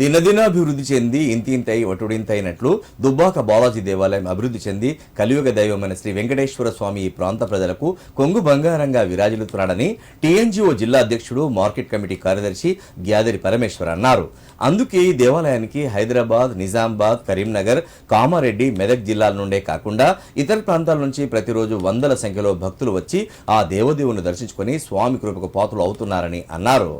దినదినాభివృద్ధి చెంది ఇంతింతై వటుడింతైనట్లు దుబ్బాక బాలాజీ దేవాలయం అభివృద్ధి చెంది కలియుగ దైవమైన శ్రీ వెంకటేశ్వర స్వామి ఈ ప్రాంత ప్రజలకు కొంగు బంగారంగా విరాజిల్లుతున్నాడని టీఎన్జీఓ జిల్లా అధ్యక్షుడు మార్కెట్ కమిటీ కార్యదర్శి గ్యాదరి పరమేశ్వర్ అన్నారు. అందుకే ఈ దేవాలయానికి హైదరాబాద్ నిజామాబాద్ కరీంనగర్ కామారెడ్డి మెదక్ జిల్లాల నుండే కాకుండా ఇతర ప్రాంతాల నుంచి ప్రతిరోజు వందల సంఖ్యలో భక్తులు వచ్చి ఆ దేవదేవుని దర్శించుకొని స్వామి కృపకు పాత్రలు అవుతున్నారని అన్నారు.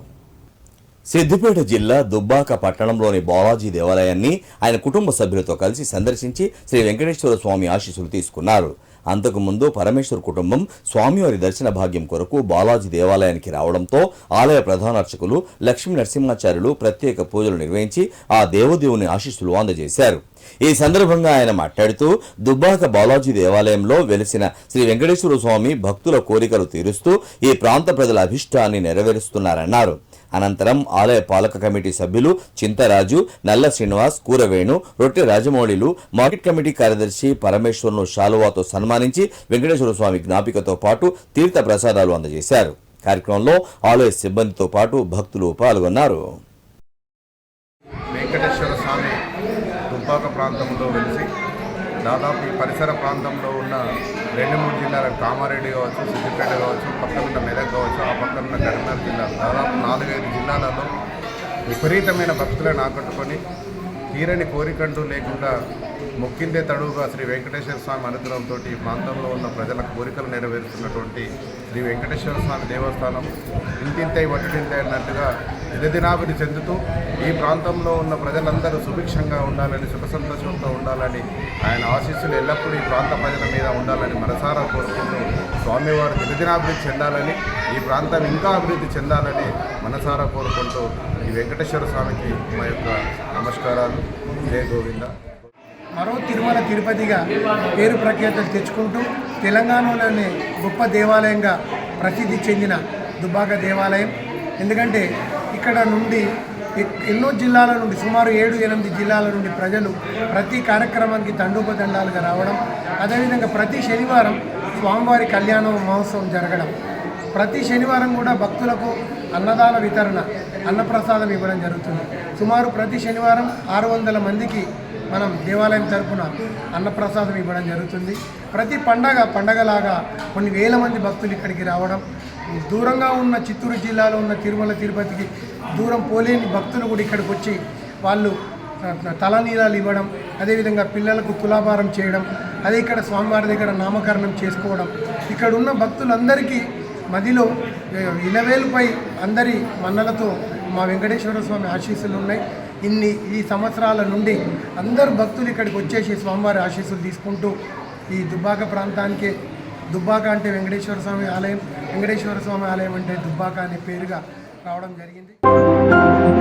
సిద్దిపేట జిల్లా దుబ్బాక పట్టణంలోని బాలాజీ దేవాలయాన్ని ఆయన కుటుంబ సభ్యులతో కలిసి సందర్శించి శ్రీ వెంకటేశ్వర స్వామి ఆశీస్సులు తీసుకున్నారు. అంతకుముందు పరమేశ్వర్ కుటుంబం స్వామివారి దర్శన భాగ్యం కొరకు బాలాజీ దేవాలయానికి రావడంతో ఆలయ ప్రధానార్చకులు లక్ష్మీ నరసింహాచార్యులు ప్రత్యేక పూజలు నిర్వహించి ఆ దేవదేవుని ఆశీస్సులు అందజేశారు. ఈ సందర్భంగా ఆయన మాట్లాడుతూ దుబ్బాక బాలాజీ దేవాలయంలో వెలిసిన శ్రీ వెంకటేశ్వర స్వామి భక్తుల కోరికలు తీరుస్తూ ఈ ప్రాంత ప్రజల అభిష్టాన్ని నెరవేరుస్తున్నారన్నారు. అనంతరం ఆలయ పాలక కమిటీ సభ్యులు చింతరాజు నల్ల శ్రీనివాస్ కూరవేణు రొట్టె రాజమౌళిలు మార్కెట్ కమిటీ కార్యదర్శి పరమేశ్వర్ను శాలువాతో సన్మానించి వెంకటేశ్వర స్వామి జ్ఞాపికతో పాటు తీర్థ ప్రసాదాలు అందజేశారు. కార్యక్రమంలో ఆలయ సిబ్బందితో పాటు భక్తులు పాల్గొన్నారు. వెంకటేశ్వర స్వామి దుబ్బాక ప్రాంతంలో వెలిసి దాదాపు ఈ పరిసర ప్రాంతంలో ఉన్న రెండు మూడు జిల్లాల కామారెడ్డి కావచ్చు సిద్దిపేట కావచ్చు పక్కన ఉన్న మెదక్ కావచ్చు ఆ పక్కన ఉన్న కరీంనగర్ జిల్లా దాదాపు నాలుగైదు జిల్లాలలో విపరీతమైన భక్తులను ఆకట్టుకొని తీరని కోరికంటూ లేకుండా మొక్కిందే తడువుగా శ్రీ వెంకటేశ్వర స్వామి అనుగ్రహంతో ఈ ప్రాంతంలో ఉన్న ప్రజల కోరికలు నెరవేరుస్తున్నటువంటి శ్రీ వెంకటేశ్వర స్వామి దేవస్థానం ఇంతింతై వట్టింతై అన్నట్టుగా దినదినాభివృద్ధి చెందుతూ ఈ ప్రాంతంలో ఉన్న ప్రజలందరూ సుభిక్షంగా ఉండాలని సుఖ సంతోషంతో ఉండాలని ఆయన ఆశీస్సులు ఎల్లప్పుడూ ఈ ప్రాంత ప్రజల మీద ఉండాలని మనసారా కోరుకుంటూ స్వామివారు దినదినాభివృద్ధి చెందాలని ఈ ప్రాంతం ఇంకా అభివృద్ధి చెందాలని మనసారా కోరుకుంటూ ఈ వెంకటేశ్వర స్వామికి మా యొక్క నమస్కారాలు. జయ గోవింద. మరో తిరుమల తిరుపతిగా పేరు ప్రఖ్యాతలు తెచ్చుకుంటూ తెలంగాణలోనే గొప్ప దేవాలయంగా ప్రసిద్ధి చెందిన దుబ్బాక దేవాలయం. ఎందుకంటే ఇక్కడ నుండి ఎన్నో జిల్లాల నుండి సుమారు ఏడు ఎనిమిది జిల్లాల నుండి ప్రజలు ప్రతి కార్యక్రమానికి తండూపదండాలుగా రావడం అదేవిధంగా ప్రతి శనివారం స్వామివారి కళ్యాణ మహోత్సవం జరగడం. ప్రతి శనివారం కూడా భక్తులకు అన్నదాన వితరణ అన్నప్రసాదం ఇవ్వడం జరుగుతుంది. సుమారు ప్రతి శనివారం ఆరు వందల మందికి మనం దేవాలయం తరపున అన్నప్రసాదం ఇవ్వడం జరుగుతుంది. ప్రతి పండగ పండగలాగా కొన్ని వేల మంది భక్తులు ఇక్కడికి రావడం దూరంగా ఉన్న చిత్తూరు జిల్లాలో ఉన్న తిరుమల తిరుపతికి దూరం పోలేని భక్తులు కూడా ఇక్కడికి వచ్చి వాళ్ళు తలనీలాలు ఇవ్వడం అదేవిధంగా పిల్లలకు తులాభారం చేయడం అదే ఇక్కడ స్వామివారి దగ్గర నామకరణం చేసుకోవడం ఇక్కడ ఉన్న భక్తులందరికీ మదిలో ఇలవేలుపై అందరి మన్నలతో మా వెంకటేశ్వర స్వామి ఆశీస్సులు ఉన్నాయి. ఇన్ని ఈ సంవత్సరాల నుండి అందరు భక్తులు ఇక్కడికి వచ్చేసి స్వామివారి ఆశీస్సులు తీసుకుంటూ ఈ దుబ్బాక ప్రాంతానికి దుబ్బాక అంటే వెంకటేశ్వర స్వామి ఆలయం వెంకటేశ్వర స్వామి ఆలయం అంటే దుబ్బాక అనే పేరుగా రావడం జరిగింది.